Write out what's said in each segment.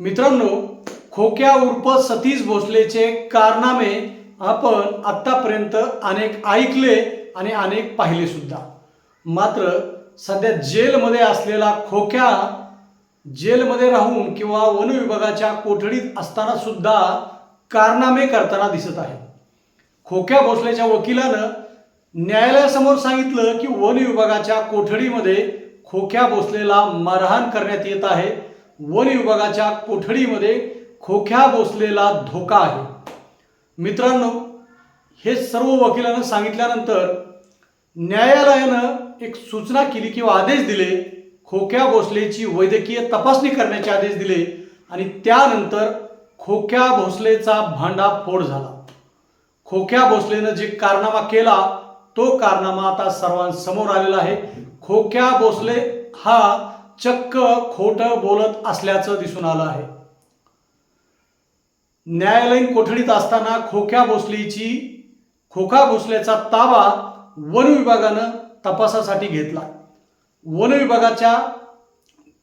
मित्रांनो खोक्या उर्फ सतीश भोसलेचे कारनामे आपण आत्तापर्यंत अनेक ऐकले आणि अनेक पाहिले सुद्धा. मात्र सध्या जेलमध्ये असलेला खोक्या जेलमध्ये राहून किंवा वन विभागाच्या कोठडीत असताना सुद्धा कारनामे करताना दिसत आहे. खोक्या भोसलेच्या वकिलानं न्यायालयासमोर सांगितलं की वन विभागाच्या कोठडीमध्ये खोक्या भोसलेला मारहाण करण्यात येत आहे. वन विभागाच्या कोठडीमध्ये खोख्या भोसलेला धोका आहे. मित्रांनो हे सर्व वकिलांना सांगितल्यानंतर न्यायालयानं एक सूचना केली किंवा आदेश दिले खोक्या भोसलेची वैद्यकीय तपासणी करण्याचे आदेश दिले आणि त्यानंतर खोक्या भोसलेचा भांडाफोड झाला. खोक्या भोसलेनं जे कारनामा केला तो कारनामा आता सर्वांसमोर आलेला आहे. खोक्या भोसले हा चक्क खोटं बोलत असल्याचं दिसून आलं आहे. न्यायालयीन कोठडीत असताना खोक्या भोसलेची खोका भोसलेचा ताबा वन विभागानं तपासासाठी घेतला. वन विभागाच्या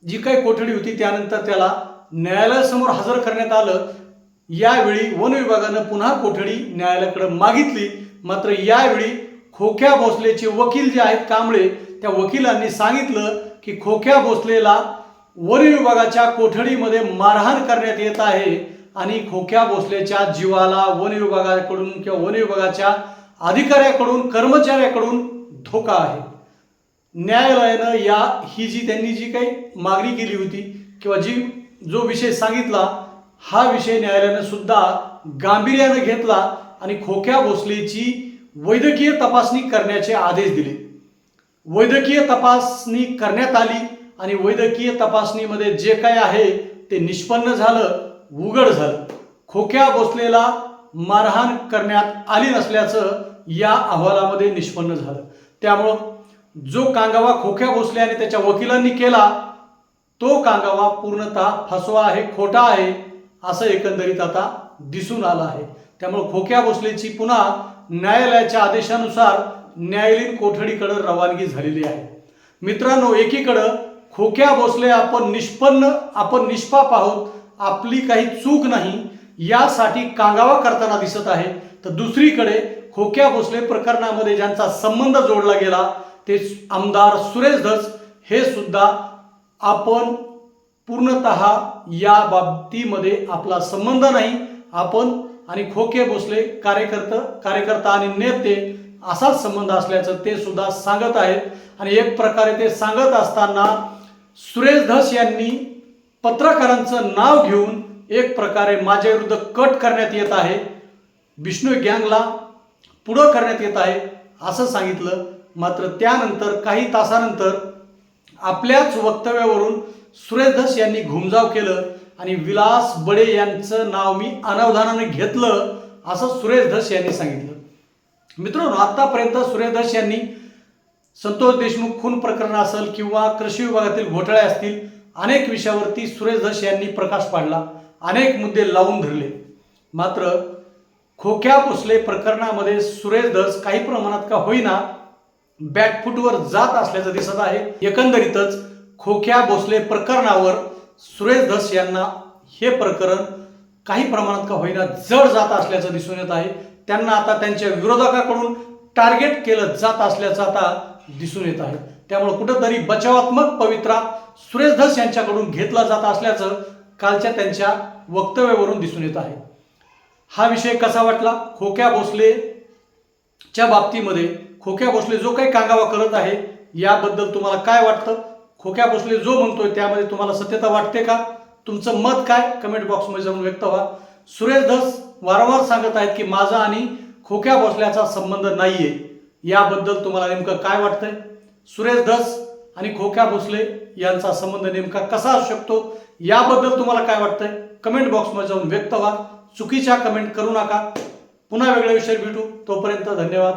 जी काही कोठडी होती त्यानंतर त्याला न्यायालयासमोर हजर करण्यात आलं. यावेळी वन विभागानं पुन्हा कोठडी न्यायालयाकडे मागितली. मात्र यावेळी खोक्या भोसलेचे वकील जे आहेत कांबळे त्या वकिलांनी सांगितलं की खोक्या भोसलेला वन विभागाच्या कोठडीमध्ये मारहाण करण्यात येत आहे आणि खोक्या भोसलेच्या जीवाला वन विभागाकडून किंवा वन विभागाच्या अधिकाऱ्याकडून कर्मचाऱ्याकडून धोका आहे. न्यायालयानं या ही जी त्यांनी जी काही मागणी केली होती किंवा जी जो विषय सांगितला हा विषय न्यायालयानं सुद्धा गांभीर्यानं घेतला आणि खोक्या भोसलेची वैद्यकीय तपासणी करण्याचे आदेश दिले. वैद्यकीय तपासणी करण्यात आली आणि वैद्यकीय तपासणीमध्ये जे काय आहे ते निष्पन्न झालं उघड झालं. खोक्या भोसलेला मारहाण करण्यात आली नसल्याचं या अहवालामध्ये निष्पन्न झालं. त्यामुळं जो कांगावा खोक्या भोसले आणि त्याच्या वकिलांनी केला तो कांगावा पूर्णतः फसवा आहे खोटा आहे असं एकंदरीत आता दिसून आलं आहे. त्यामुळे खोक्या भोसलेची पुन्हा न्यायालयाच्या आदेशानुसार न्यायालयीन कोठडीकडे रवानगी झालेली आहे. मित्रांनो एकीकडं खोक्या भोसले आपण निष्पन्न आपण निष्पाप आहोत आपली काही चूक नाही यासाठी कांगावा करताना दिसत आहे. तर दुसरीकडे खोक्या भोसले प्रकरणामध्ये ज्यांचा संबंध जोडला गेला ते आमदार सुरेश धस हे सुद्धा आपण पूर्णत या बाबतीमध्ये आपला संबंध नाही आपण आणि खोके भोसले कार्यकर्ता कार्यकर्ता आणि नेते असाच संबंध असल्याचं ते सुद्धा सांगत आहेत. आणि एक प्रकारे ते सांगत असताना सुरेश धस यांनी पत्रकारांचं नाव घेऊन एक प्रकारे माझ्या विरुद्ध कट करण्यात येत आहे. विष्णू गँगला पुढं करण्यात येत आहे असं सांगितलं. मात्र त्यानंतर काही तासानंतर आपल्याच वक्तव्यावरून सुरेश धस यांनी घुमजाव केलं आणि विलास बडे यांचं नाव मी अनावधानाने घेतलं असं सुरेश धस यांनी सांगितलं. मित्रांनो आतापर्यंत सुरेश धस यांनी संतोष देशमुख खून प्रकरण असेल किंवा कृषी विभागातील घोटाळे असतील अनेक विषयावरती सुरेश धस यांनी प्रकाश पाडला. अनेक मुद्दे लावून धरले. मात्र खोक्या भोसले प्रकरणामध्ये सुरेश धस काही प्रमाणात का होईना बॅकफुटवर जात असल्याचं दिसत आहे. एकंदरीतच खोक्या भोसले प्रकरणावर सुरेश धस यांना हे प्रकरण काही प्रमाणात का होईना जड जात असल्याचं दिसून येत आहे. त्यांना आता त्यांच्या विरोधकाकडून टार्गेट केलं जात असल्याचं आता दिसून येत आहे. त्यामुळे कुठंतरी बचावात्मक पवित्रा सुरेश धस यांच्याकडून घेतला जात असल्याचं कालच्या त्यांच्या वक्तव्यावरून दिसून येत आहे. हा विषय कसा वाटला? खोक्या भोसलेच्या बाबतीमध्ये खोक्या भोसले जो काही कांगावा करत आहे याबद्दल तुम्हाला काय वाटतं? खोक्या भोसले जो म्हणतोय त्यामध्ये तुम्हाला सत्यता वाटते का? तुमचं मत काय? कमेंट बॉक्समध्ये जाऊन व्यक्त व्हा. सुरेश धस वारंवार सांगत आहेत की माझा आणि खोक्या भोसल्याचा संबंध नाहीये. याबद्दल तुम्हाला नेमकं काय वाटतंय? सुरेश धस आणि खोक्या भोसले यांचा संबंध नेमका कसा असू शकतो? याबद्दल तुम्हाला काय वाटतंय? कमेंट बॉक्समध्ये जाऊन व्यक्त व्हा. चुकीच्या कमेंट करू नका. पुन्हा वेगळ्या विषय भेटू. तोपर्यंत धन्यवाद.